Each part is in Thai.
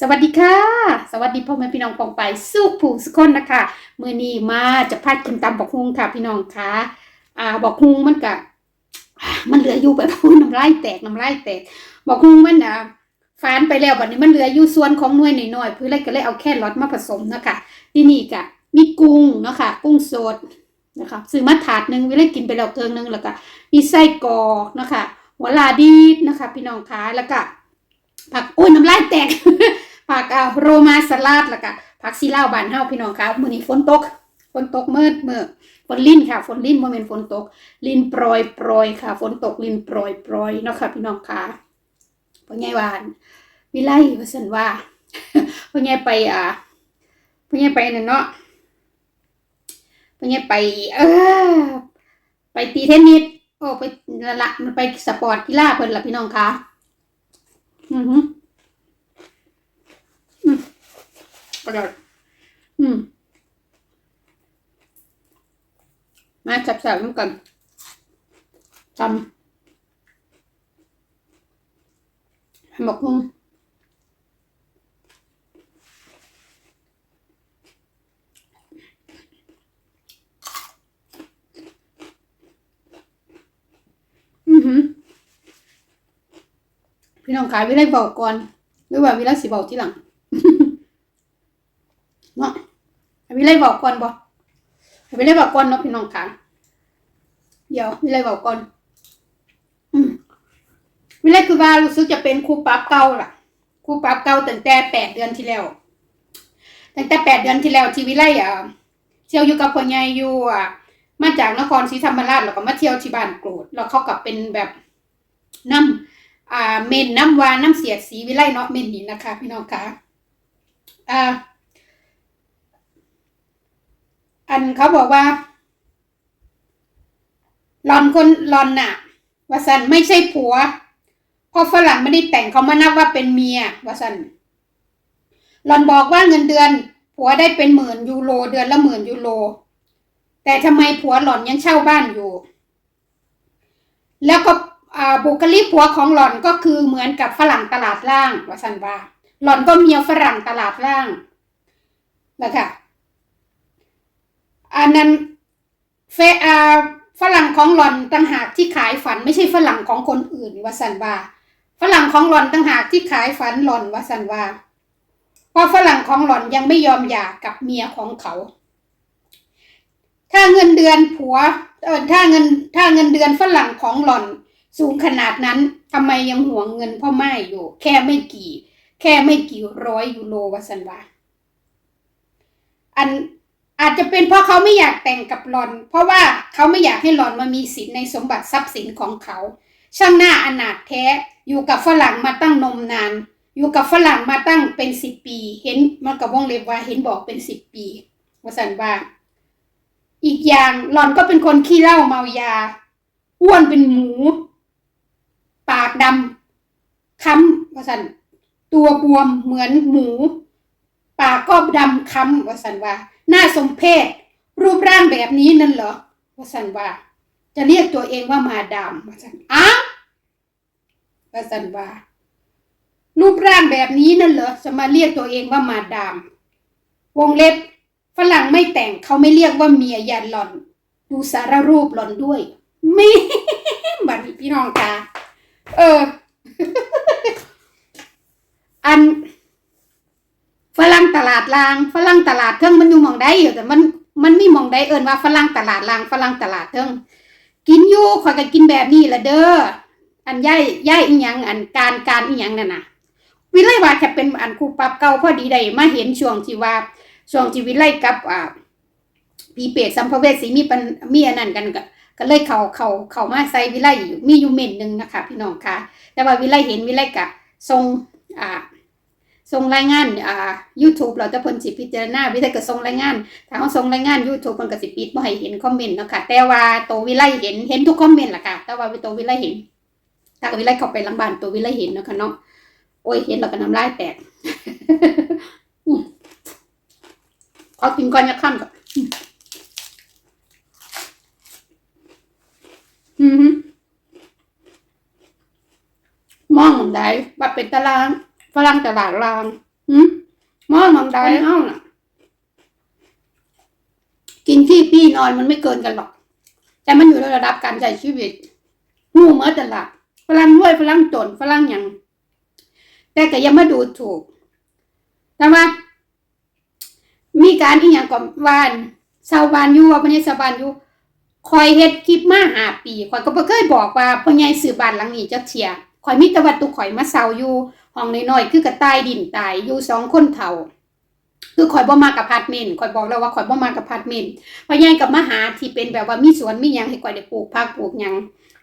สวัสดีค่ะ สวัสดีพ่อแม่พี่น้องปองไปสู้ผู้สุกคนนะคะมือนี้มาจะพากินตำบอกฮุงค่ะ พี่น้องคะอ่าบอกฮุงมันกะมันเหลืออยู่แบบน้ำลายแตกน้ำลายแตก บอกฮุงมันอะฟานไปแล้วบัดนี้มันเหลืออยู่ส่วนของหน่วยหน่อยๆเพื่อเลยก็เลยเอาแค่รอทมาผสมนะคะที่นี่กะมีกุ้งเนาะค่ะกุ้งสดนะคะซื้อมาถาดหนึ่งว้เลยกินไปแล้วเกินนึงแล้วก็มีไส้กรอกนะคะหัวลาดีดนะคะ พี่น้องคะแล้วก็ผักโอ้ยน้ำลายแตก ผักอ่าโรมาสลัดแล้วก็ผักซีลาบานเฮาพี่น้องครับมื้อนี้ฝนตกฝนตกมืดมือฝนลิ้นค่ะฝนลิ้นบ่แม่นฝนตก ลิ้นโปรยโปรยค่ะ ฝนตกลิ้นโปรยโปรยเนาะค่ะพี่น้องค่ะพ่อใหญ่วานวิไลว่าซั่นว่าพ่อใหญ่ไปอ่าพ่อใหญ่ไปนั่นเนาะพ่อใหญ่ไป เออ ไปตีเทนนิสโอ้ไปละละมันไปสปอร์ตกีฬาเพิ่นล่ะพี่น้องค่ะ อือหือมป ระโยชน์อืม มาจับๆน้ำกันจำหมกหุ้งอือหือพี่น้องขายวิไลบอกก่อน หรือว่าวิไลสิบอกที่หลัง เนาะ วิไลบอกก่อนบ่ให้วิไลบอกก่อนเนาะพี่น้องค่ะ เดี๋ยววิไลบอกก่อนอืมวิไลคือว่ารู้สึกจะเป็นครูปรับเก่าล่ะครูปรับเก่าตั้งแต่แปดเดือนที่แล้วตั้งแต่แปดเดือนที่แล้วที่วิไลอะเที่ยวอยู่กับพ่อใหญ่อยู่อะมาจากนครศรีธรรมราชแล้วก็มาเที่ยวที่บ้านโกรธแล้วเขากับเป็นแบบน้ำอ่าเมนน้ำวานน้ำเสียดสีวิไลเนาะเมนนี่นะคะ พี่น้องคะอ่า อันเขาบอกว่าหลอนคนหลอนน่ะวาสันไม่ใช่ผัวเพราะฝรั่งไม่ได้แต่งเขามานับว่าเป็นเมียวาสันหลอนบอกว่าเงินเดือน ผัวได้เป็นหมื่นยูโรเดือนละหมื่นยูโรแต่ทำไมผัวหล่อนยังเช่าบ้านอยู่ แล้วก็บุคลิกผัวของหล่อนก็คือเหมือนกับฝรั่งตลาดล่างวาสันว่าหล่อนก็เมียฝรั่งตลาดล่างนะคะ อันนั้นเฟอาฝรั่งของหล่อนต่างหากที่ขายฝันไม่ใช่ฝรั่งของคนอื่นวาสันวาฝรั่งของหล่อนต่างหากที่ขายฝันหล่อนวาสันวาเพราะฝรั่งของหล่อนยังไม่ยอมหย่ากับเมียของเขา ถ้าเงินเดือนผัวเออถ้าเงินถ้าเงินเดือนฝรั่งของหล่อนสูงขนาดนั้นทำไมยังห่วงเงินพ่อไม้อยู่ แค่ไม่กี่ แค่ไม่กี่ร้อยยูโรวะสันวาอัน อาจจะเป็นเพราะเขาไม่อยากแต่งกับหลอน เพราะว่าเขาไม่อยากให้หลอนมามีสิทธิในสมบัติทรัพย์สินของเขา ช่างหน้าอนาถแท้อยู่กับฝรั่งมาตั้งนมนาน อยู่กับฝรั่งมาตั้งเป็นสิบปี เห็นมันกับวงเล็บว่าเห็นบอกเป็นสิบปีวะสันว่า อีกอย่างหลอนก็เป็นคนขี้เหล้าเมายา อ้วนเป็นหมู ปากดำค้ำว่าสันตัวบวมเหมือนหมู ปากก็ดำค้ำวสันว่าหน้าสมเพศ รูปร่างแบบนี้นั่นเหรอวสันว่า จะเรียกตัวเองว่ามาดามวสันอ้าวสันว่ารูปร่างแบบนี้นั่นเหรอจะมาเรียกตัวเองว่ามาดาม วงเล็บ ฝรั่งไม่แต่งเขาไม่เรียกว่าเมียยันหล่อน ดูสารรูปหล่อนด้วยไม่บัดพี่น้องกาเออ อัน ฝรั่งตลาดลางฝรั่งตลาดเทิงมันอยู่หมองใดอยู่แต่มันมันมีหมองใดเอินว่าฝรั่งตลาดลางฝรั่งตลาดเทิงกินอยู่ขอยก็กินแบบนี้ละเด้ออันย่ายย่ายอีหยังอันการการอีหยังนั่นน่ะ วิไลว่าแค่เป็นอันครูปรับเก่าพอดีได้มาเห็นช่วงที่ว่าช่วงที่วิไลกับอ่าผีเปรตสัมภเวสีมีปันมีอันนั้นกันก็ก็เลยเขาเขาเขามาใส่วิไลอยู่มีอยู่เม็ดหนึ่งนะคะ พี่น้องค่ะ แต่ว่าวิไลเห็นวิไลกะทรงอ่า ทรงรายงานอ่า YouTube เราจะเพิ่นสิพิจารณาวิไลก็ทรงรายงาน ถ้าเขาทรงรายงาน YouTube เพิ่นก็สิปิดบ่ให้เห็นคอมเมนต์เนาะค่ะ แต่ว่าตัววิไลเห็นเห็นทุกคอมเมนต์ล่ะค่ะ แต่ว่าตัววิไลเห็น ถ้าวิไลเข้าไปหลังบ้านตัววิไลเห็นเนาะค่ะเนาะ โอ้ยเห็นแล้วก็น้ำลายแตกขอกินก่อนจะค่ำก่อนอือมองได้ว่าเป็นตาราง รั่งตลาดรางอืมองมองได้เฮาน่ะ กินที่พี่นอนมันไม่เกินกันหรอก แต่มันอยู่ในระดับการใช้ชีวิตงูเมื่อแต่ละฝรั่งรวยฝรั่งจนฝรั่งหยังแต่ก็ยังมาดูถูกแต่ว่ามีการอีหยังก่อนวานชาวบ้านอยู่ว่าพญาชาวบ้านอยู่คอยเฮ็ดคลิปมาหาปีคอยก็บ่เคยบอกว่าพ่อใหญ่ซื้อบ้านหลังนี้จักเที่ยคอยมีแต่ว่าตุกข่อยมาเซาอยู่ ห้องน้อยๆคือกระต่ายดินตายอยู่สองคนเฒ่า คือข่อยบ่มากับพาร์ทเมนต์ข่อยบอกแล้วว่าข่อยบ่มากับพาร์ทเมนต์พ่อใหญ่กับมาหาที่เป็นแบบว่ามีสวนมีหยังให้ข่อยได้ปลูกผักปลูกหยัง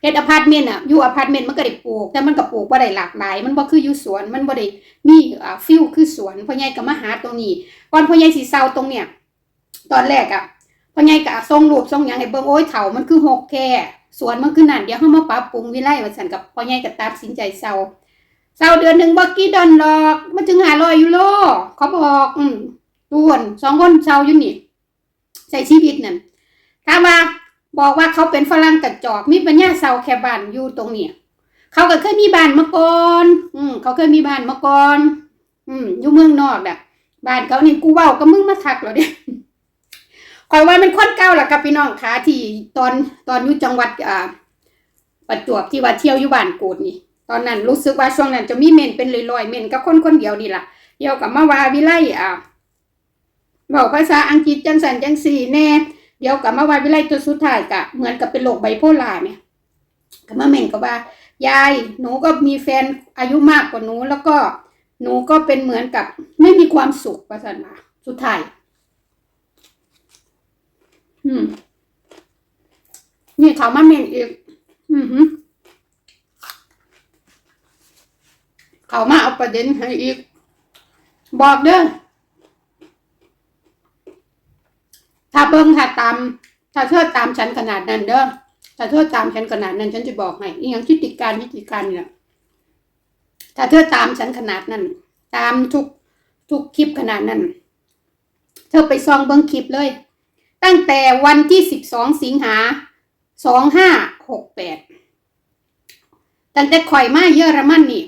เฮ็ดอพาร์ตเมนต์อะอยู่อพาร์ตเมนต์มันก็ได้ปลูกแต่มันก็ปลูกบ่ได้หลากหลาย มันบ่คืออยู่สวนมันบ่ได้มีอ่าฟิลคือสวนพ่อใหญ่ก็มาหาตรงนี้ก่อนพ่อใหญ่สิเซาตรงเนี้ยตอนแรกอะพ่อใหญ่ก็ส่งรูปส่งหยังให้เบิ่งโอ้ยเฒ่ามันคือหกแค่สวนมันคือนั่นเดี๋ยวเฮามาปรับปรุงวิไลว่าซั่นกับพ่อใหญ่ก็ตัดสินใจเซา เซาเดือนหนึ่งบ่กี่ดอนหรอกมันถึง500ยูโรเขาบอก อืมทุกคนสองคนชาอยู่นี่ใช้ชีวิตนั่นถามว่าบอกว่าเขาเป็นฝรั่งกระจอกมีปัญญาเซาแค่บ้านอยู่ตรงเนี้ยเขาก็เคยมีบ้านมาก่อน อืมเขาเคยมีบ้านมาก่อน อืมอยู่เมืองนอกน่ะบ้านเขานี่กูเว้ากับมึงมาทักเหรอเนี่ยคอยว่ามันคนเก่าล่ะกับพี่น้องขาที่ตอนตอนอยู่จังหวัดอ่าประจวบที่ว่าเที่ยวอยู่บ้านกูดนี่ ตอนนั้นรู้สึกว่าช่วงนั้นจะมีเมนเป็นลอยๆเมนกับคนคนเดียวนี่ล่ะเดียวกับมาวาวิไลอ่าบอกภาษาอังกฤษจังสันจังสี่แน่ เดี๋ยวกับมาวันวิไลตัวสุดท้ายกะเหมือนกับเป็นโรคไบโพล่าเนี่ยก็มาเม่นก็ว่ายายหนูก็มีแฟนอายุมากกว่าหนูแล้วก็หนูก็เป็นเหมือนกับไม่มีความสุขประสันมาสุดท้ายอืม นี่เขามาเม่นอีก อือหือ เขามาเอาประเด็นให้อีก บอกเด้อถ้าเบิ้งถ้าตาม ถ้าเธอตามฉันขนาดนั้นเด้อถ้าเธอตามฉันขนาดนั้น ฉันจะบอกให้อีหยังทิติการทิติการเนี่ยถ้าเธอตามฉันขนาดนั้น ตามทุกทุกคลิปขนาดนั้น เธอไปซองเบิ้งคลิปเลย ตั้งแต่วันที่สิบสองสิงหาสองห้าหกแปดตั้งแต่ข่อยมาเยอรมันนี่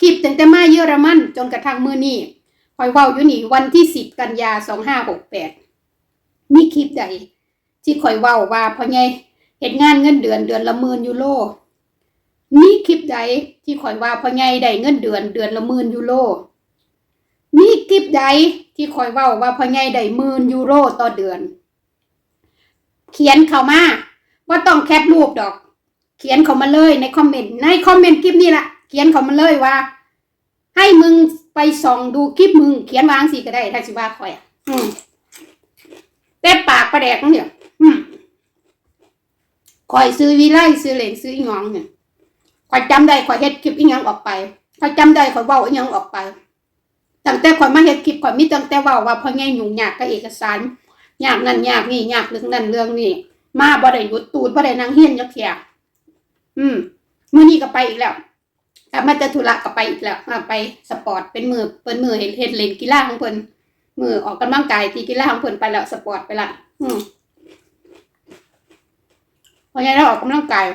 คลิปตั้งแต่มาเยอรมันจนกระทั่งมือนี่ข่อยเว้าอยู่นี่วันที่สิบกันยาสองห้าหกแปดมีคลิปใดที่ข่อยเว้าว่าพ่อใหญ่เฮ็ดงานเงินเดือนเดือนละหมื่นยูโรมีคลิปใดที่ข่อยว่าพ่อใหญ่ได้เงินเดือนเดือนละหมื่นยูโรมีคลิปใดที่ข่อยเว้าว่าพ่อใหญ่ได้หมื่นยูโรต่อเดือน เขียนเข้ามาว่าต้องแคปรูปดอก เขียนเข้ามาเลยในคอมเมนต์ในคอมเมนต์คลิปนี้ละ เขียนเขามาเลยว่า ให้มึงไปส่องดูคลิปมึงเขียนวางสิก็ได้ถ้าสิว่าข่อยอะอืมแต่ปากประแดกเนี่ยอืมคอยซื้อวิไลซื้อเหรนซื้ออีหยองเนี่ยคอยจำได้คอยเฮ็ดคลิปอีหยังออกไปคอยจำได้คอยเว้าอีหยังออกไปตั้งแต่คอยมาเฮ็ดคลิปคอยมีตั้งแต่เว้าว่าพ่อแง่ยุ่งยากกับเอกสารยากนั่นยากนี่ยากเรื่องนั่นเรื่องนี่มาบ่ได้หยุดตูดบ่ได้นั่งเฮียนจักเที่ยอืมมื้อนี้ก็ไปอีกแล้ว กลับมาจะธุระก็ไปอีกแล้วอ่าไปสปอร์ตเป็นมือเปิ้นมือเฮ็ดเฮ็ดเล่นกีฬาของเพิ่นมือออกกำลังกายที่กีฬาของเพิ่นไปแล้วสปอร์ตไปละอืมพราะงั้นเราออกกำลังกาย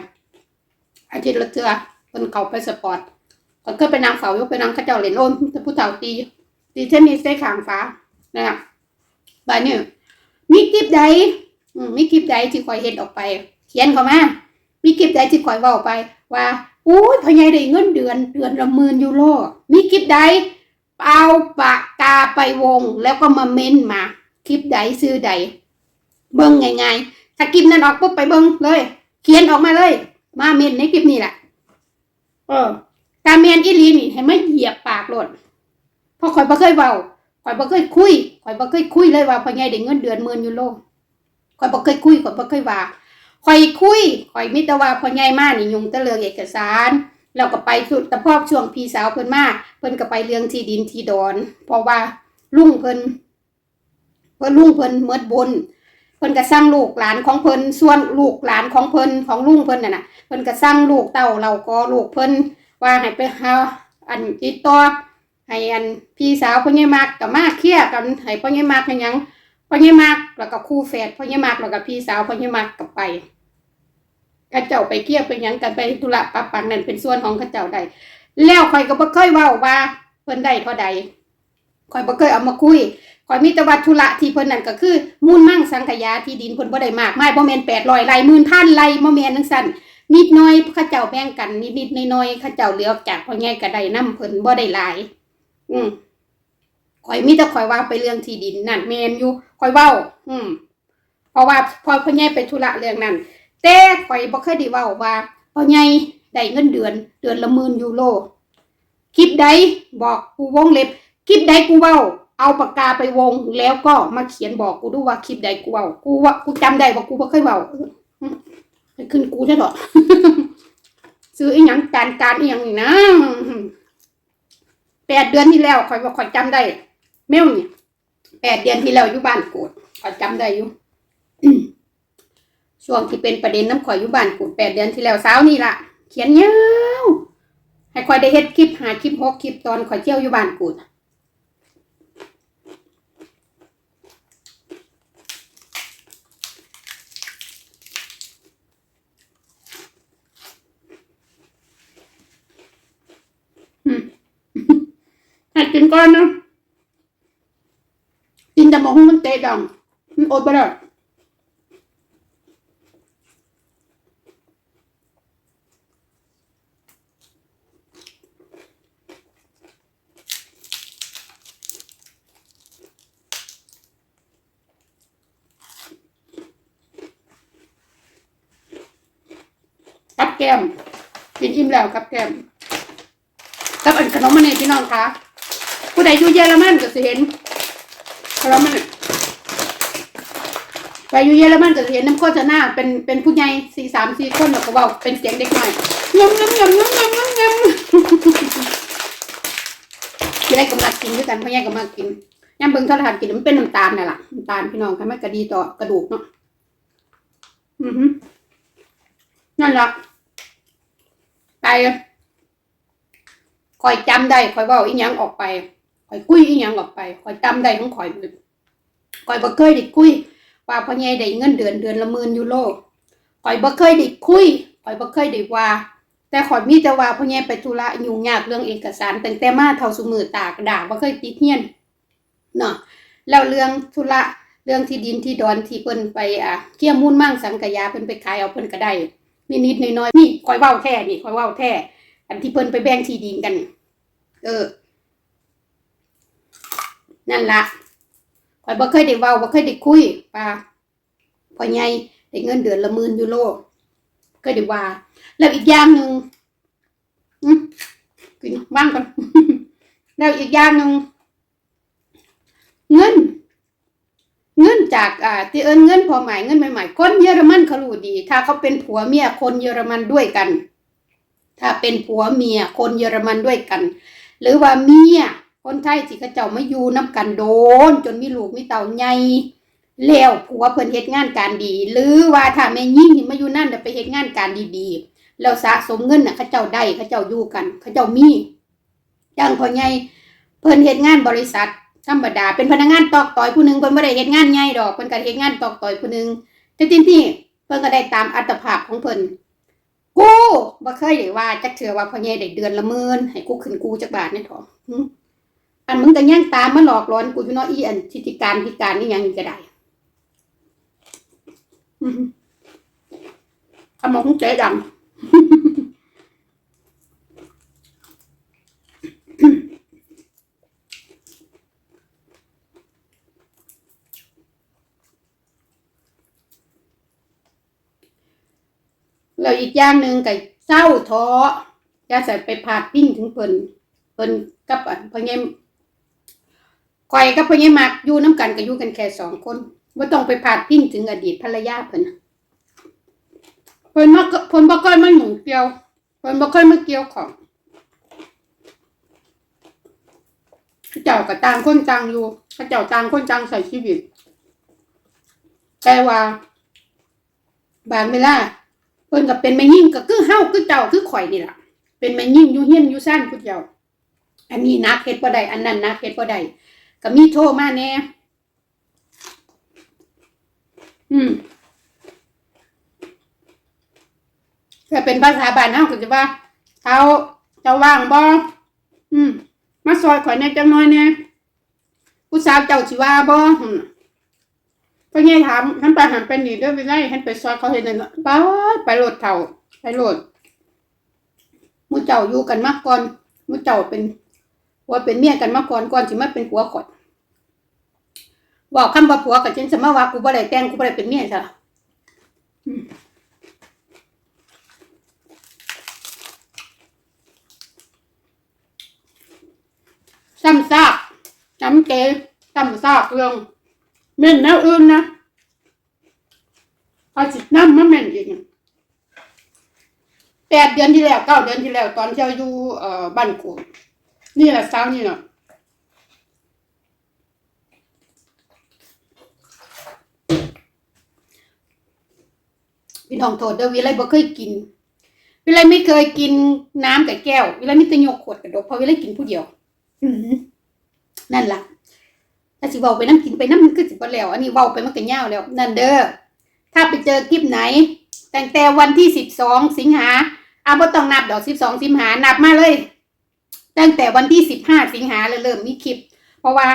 อาทิตย์ละเทื่อเพิ่นเขาไปสปอร์ตก็เคยไปนางเฝ้ายกไปนางข้าเจ้าเล่นโอ้ยแต่ผู้เฒ่าตีตีเทนนิสได้ขางฟ้านะครับบายนี้มีคลิปใดมีคลิปใดที่คอยเห็นออกไป เขียนเข้ามามีคลิปใดที่คอยว้าไป ว่า อุ้ยพ่อใหญ่ได้เงินเดือนเดือนละหมื่นยูโรมีคลิปใดเอาปากกาไปวงแล้วก็มาเม้นมา คลิปใดซื้อใด เบิ้งง่ายๆถ้าคลิปนั้นออกปุ๊บไปเบิ้งเลย เขียนออกมาเลย มาเม้นในคลิปนี้แหละเออตาเมนอีลีนี่ให้มาเหยียบปากโลดพราะข่อยบ่เคยเว้าข่อยบ่เคยคุยข่อยบ่เคยคุยเลยว่าพ่อใหญ่ได้เงินเดือนหมื่นยูโรข่อยบ่เคยคุยข่อยบ่เคยว่า ข่อยคุยข่อยมีแต่ว่าพ่อใหญ่มานี่ยุ่งแต่เรื่องเอกสารแล้วก็ไปสุดต่พอช่วงพี่สาวเพิ่นมาเพิ่นก็ไปเรื่องที่ดินที่ดอน เพราะว่าลุงเพิ่นเพิ่นลุงเพิ่นเมิดบนเพิ่นก็สร้างลูกหลานของเพิ่นส่วนลูกหลานของเพิ่นของลุงเพิ่นน่ะนะเพิ่นก็สร้างลูกเต้าเราก็ลูกเพิ่นว่าให้ไปหาอันติดต่อให้อันพี่สาวพ่อใหญ่มากก็มาเคลียร์กันให้พ่อใหญ่มากให้ยัง พ่อใหญ่มากแล้วก็คู่แฝดพ่อใหญ่มากแล้วก็พี่สาวพ่อใหญ่มากก็ไปข้าเจ้าไปเกี่ยวไปยังกันไปธุระปะปังนั่นเป็นส่วนของข้าเจ้าใดแล้วข่อยก็บ่เคยเว้าว่าเพิ่นได้เท่าใดข่อยบ่เคยเอามาคุยข่อยมีแต่ว่าธุระที่เพิ่นนั่นก็คือมูลมั่งสังขยาที่ดินเพิ่นบ่ได้มากมายบ่แม่น800ไร่หมื่นพันไร่บ่แม่นจังซั่นนิดหน่อยเขาเจ้าแบ่งกันนิดๆน้อยๆเขาเจ้าเหลือกจากพ่อใหญ่ก็ได้นํเพิ่นบ่ได้หลาย อืม ข่อยมีแต่ข่อยว่าไปเรื่องที่ดินนั่นแมนอยู่ข่อยเว้า อืมเพราะว่าพอพ่อใหญ่ไปธุระเรื่องนั้น แต่ข่อยบ่เคยได้เว้าว่าพ่อใหญ่ได้เงินเดือน เดือนละหมื่นยูโรคลิปใดบอกกูวงเล็บคลิปใดกูเว้า เอาปากกาไปวงแล้วก็มาเขียนบอกกูดูว่าคลิปใดกูเว้ากูว่ากูจำได้ว่ากูบ่เคยเว้าให้ขึ้นกูได้หรอซื้ออีหยังการการอีหยังนี่นะแปดเดือนที่แล้วข่อยว่าข่อยจำได้ แมวเนี่ยแปดเดือนที่แล้วอยู่บ้านกูดขอยจำได้อยู่ช่วงที่เป็นประเด็นน้ำข่อยอยู่บ้านกูดแปดเดือนที่แล้วสาวนี่ละเขียนยาวให้ข่อยได้เฮ็ดคลิปหาคลิปหกคลิปตอนข่อยเที่ยวอยู่บ้านกูดอืมให้กินก่อนเนาะ แต่หมกหุ้งมันเตะดังมันอดไปแล้วกับแก้มกินอิ่มแล้วกับแก้มกับอันขนมมันนี่พี่น้องคะผู้ใดอยู่เยอรมันก็สิเห็น ขนมมันไปอยู่เยอรมันก็สิเห็นน้ำโฆษณาเป็นเป็นผู้ใหญ่สี่สามสี่คนแล้วก็เว่าเป็นเสียงเด็กหน้อยงำงำงำงำงำงำงำที่ได้กำลังกินด้วยกันพ่อใหญ่กำลังกินย่ำเบิ่งโทรทัศน์กินมันเป็นน้ำตาลน่ะล่ะน้ำตาลพี่น้องค่ะมันก็ดีต่อกระดูกเนาะอือฮึนั่นละไปคอยจำได้คอยว่าอีหยังออกไป คอยคุยอีหยังออกไปคอยจำได้ของคอยเบิดคอยบ่เคยได้คุยว่าพ่อใหญ่ได้เงินเดือนเดือนละหมื่นยูโรคอยบ่เคยได้คุยคอยบ่เคยได้ว่า แต่คอยมีแต่ว่าพ่อใหญ่ไปธุระยุ่งยากเรื่องเอกสารตั้งแต่มาเท่าสมือตากระดาษบ่เคยติดเฮียนเนาะแล้วเรื่องธุระเรื่องที่ดินที่ดอนที่เพิ่นไปอะเกี่ยมูลมั่งสังกยาเพิ่นไปขายเอาเพิ่นก็ได้นิดๆน้อยๆนี่คอยเว้าแท้นี่คอยเว้าแท้อันที่เพิ่นไปแบ่งที่ดินกัน เออ นั่นละคอยบ่เคยได้เว้าบ่เคยได้คุยป่าพ่อใหญ่ได้เงินเดือนละหมื่นยูโรเคยได้ว่า แล้วอีกอย่างหนึ่งกินว่างก่อนแล้วอีกอย่างหนึ่งเงิน เงินจากอ่าที่เอิ้นเงินพอหมายเงินใหม่ๆคนเยอรมันเขารู้ดี ถ้าเขาเป็นผัวเมียคนเยอรมันด้วยกัน ถ้าเป็นผัวเมียคนเยอรมันด้วยกัน หรือว่าเมีย คนไทยที่เขาเจ้ามาอยู่น้ำกันโดน จนมีลูกมีเต่าใหญ่แล้วผัวเพิ่นเฮ็ดงานการดี หรือว่าถ้าแม่ยิ่งที่มาอยู่นั่นไปเฮ็ดงานการดีๆแล้วสะสมเงินน่ะเขาเจ้าได้เขาเจ้าอยู่กันเขาเจ้ามีจังพ่อใหญ่เพิ่นเฮ็ดงานบริษัทธรรมดาเป็นพนักงานตอกต่อยผู้หนึงเพิ่นบ่ได้เฮ็ดงานใหญ่ดอกเพิ่นก็เฮ็ดงานตอกต่อยผู้หนึงแต่จริงๆเพิ่นก็ได้ตามอัตภาพของเพิ่นกูบ่เคยได้ว่าจักเทื่อว่าพ่อใหญ่ได้เดือนละหมื่นให้กูขึ้นกูจักบาทในท้อง อันมึงก็ยังตามมาหลอกหลอนกูอยู่เนาะอีอันทิติการพิการนี่ยังนี่ก็ได้อือฮึขมองเจ๊ดำแล้วอีกอย่างหนึ่งก็เศร้าท้ออย่าใส่ไปพาดพิ้งถึงเพิ่นเพิ่นกับอันพ่อใหญ่ ข่อยกับพ่อใหญ่มักอยู่น้ำกันก็อยู่กันแค่สองคนบ่ต้องไปพาดพิงถึงอดีตภรรยาเพิ่นเพิ่นมาเพิ่นบ่เคยมาหยุ่งเกี่ยวเพิ่นบ่เคยมาเกี่ยวของเขาเจ้าก็ต่างคนต่างอยู่เขาเจ้าต่างคนต่างใส่ชีวิต แต่ว่าบางเวลาเพิ่นก็เป็นแม่ยิ่งก็คือเฮาคือเจ้าคือข่อยนี่ล่ะ เป็นแม่ยิ่งอยู่เฮียนอยู่ซ่านผู้เจ้าอันนี้นักเฮ็ดบ่ได้อันนั้นนักเฮ็ดบ่ได้ ก็มีโทรมาแน่อืมถ้าเป็นภาษาบ้านเฮาก็จะว่าเฮาเจ้าว่างบ่อืม มาซอยข่อยแน่จังน้อยแน่ผู้สาวเจ้าชิว่าบ่หึก็ไงถามท่านไปหันไปหนีด้วยไปไล่ท่านไปซอยเขาเห็นนั่นน่ไปโหลดเท่าไปโหลดมูเจ้าอยู่กันมาก่อนมูเจ้าเป็น ว่าเป็นเมียกันมาก่อนก่อนสิมาเป็นผัวข่อยบอกคำว่าผัวกับฉันสมาว่ากูบ่ได้แต่งกูบ่ได้เป็นเมียซะอืมซ้ำซากจำเกซ้ำซากเรื่องเม่นแนวอื่นนะเอาสิน้ำมาเม่นอีกแปดเดือนที่แล้วเก้าเดือนที่แล้ว ตอนที่เราอยู่เอ่อบ้านกู นี่แหละสาวนี่เนาะพี่น้องโทษเด้อวิไลบ่เคยกิน วิไลไม่เคยกินน้ำกับแก้ว วิไลมีแต่ยกขวดกระดกเพราะวิไลกินผู้เดียวอือนั่นล่ะถ้าสิเว้าไปน้ำกินไปน้ำมันคือสิบ่แล้ว อันนี้เว้าไปมันก็ยาวแล้ว นั่นเด้อถ้าไปเจอคลิปไหนตั้งแต่วันที่สิบสองสิงหาอะบ่ต้องนับดอกสิบสองสิงหานับมาเลย ตั้งแต่วันที่สิบห้าสิงหาเลยเริ่มมีคลิป เพราะว่า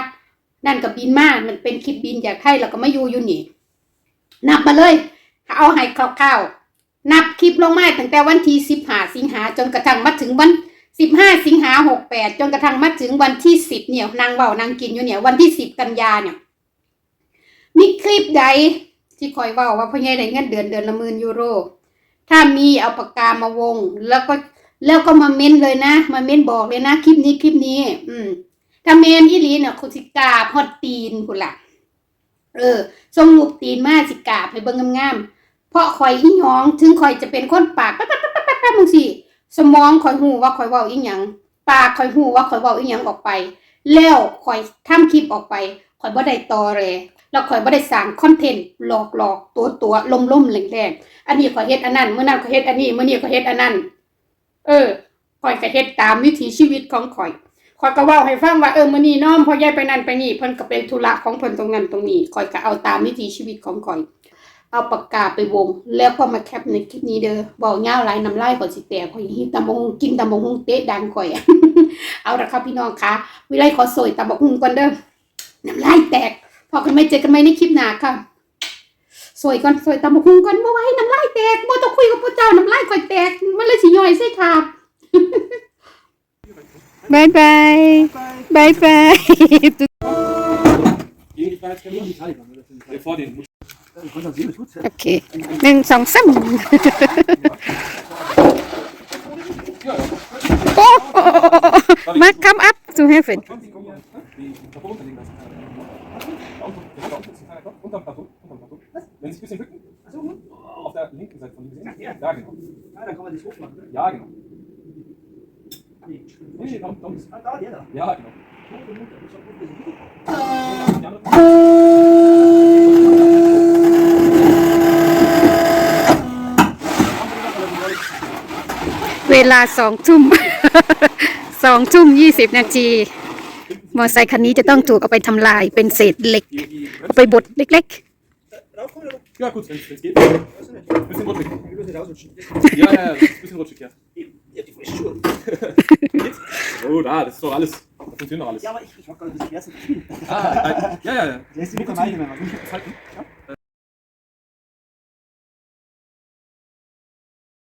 นั่นกับบินมามันเป็นคลิปบินจากไทยแล้วก็มาอยู่ยูนี่นับมาเลยเอาให้คร่าวๆนับคลิปลงมาตั้งแต่วันที่สิบห้าสิงหาจนกระทั่งมาถึงวันสิบห้าสิงหาหกแปดจนกระทั่งมาถึงวันที่สิบเนี่ยนางเบานางกินอยู่เนี่ยวันที่สิบกันยาเนี่ยมีคลิปใดที่คอยว่าว่าพ่อใหญ่ได้เงินเดือนเดือนละหมื่นยูโร ถ้ามีเอาปากกามาวง แล้วก็ แล้วก็มาเม้นเลยนะ มาเม้นบอกเลยนะคลิปนี้คลิปนี้ อืมถ้าเมนอีหลีเนี่ยคุณสิกาบฮอดตีนคุณล่ะ เออทรงลูกตีนมาสิกาบให้เบิ่งงามๆเพราะข่อยอีหยองถึงข่อยจะเป็นคนปากแป๊บๆๆๆๆมึงสิสมองข่อยหูว่าข่อยเว้าอีหยังปากข่อยหูว่าข่อยเว้าอีหยังออกไป แล้วข่อยทำคลิปออกไปข่อยบ่ได้ตอแรแล้วข่อยบ่ได้สร้างคอนเทนต์หลอกๆตัวตัวๆล่มๆแรงอันนี้ข่อยเฮ็ดอันนั้นเมื้อนั้นข่อยเฮ็ดอันนี้เมื้อนี้ข่อยเฮ็ดอันนั้น เออข่อยก็เฮ็ดตามวิถีชีวิตของข่อยข่อยก็เว้าให้ฟังว่าเออมื้อนี้น้อมพ่อยายไปนั่นไปนี่เพิ่นก็เป็นธุระของเพิ่นตรงนั้นตรงนี้ข่อยก็เอาตามวิถีชีวิตของข่อย เอาปากกาไปวง แล้วก็มาแคปในคลิปนี้เด้อเว้ายาวหลายน้ำลายข่อยสิแตกข่อยหิวตำบักหุ่งกินตำบักหุ่งเตะดังข่อยเอาละครับพี่น้องคะวิไลขอสวยตำบักหุ่งก่อนเด้อน้ำลายแตกพอกันไม่เจอกันไหมในคลิปหน้าค่ะ สวยก่อนสวยตำบักหุ่งก่อนบ่ไหว้น้ำลายแตกบ่ต้องคุยกับพระเจ้าน้ำลายข่อยแตก มันเลยสิย่อยใส่ขาดบายบายบายบายโอเคหนึ่งสองสามโอ้มา come up to heaven Ah, dann kann man das hochmachen. Ne? Ja, genau. Nee, Nee, nee, komm, komm. Ah, da, der da. Ja, genau. Hoch und runter. Ich hab gut gesehen. Die andere- เวลาสองทุ่มสองทุ่มยี่สิบนาที มอไซค์คันนี้จะต้องถูกเอาไปทำลายเป็นเศษเหล็ก Die, die, เอาไปบดเล็ก Rauf, komm, rauf. Ja, gut, wenn es geht. Nicht? Bisschen rutschig. Wir müssen rausrutschen. Ja, ja, ja, das ist ein bisschen rutschig, ja. Ich hab die frischen Schuhe. Oh, da, das ist doch alles. Das funktioniert doch alles. Ja, aber ich, ich hab gerade ein zu spielen. Ah, äh, ja, ja, ja. Lässt Mucke vermeiden, ziehen. wenn man- halten. Ja.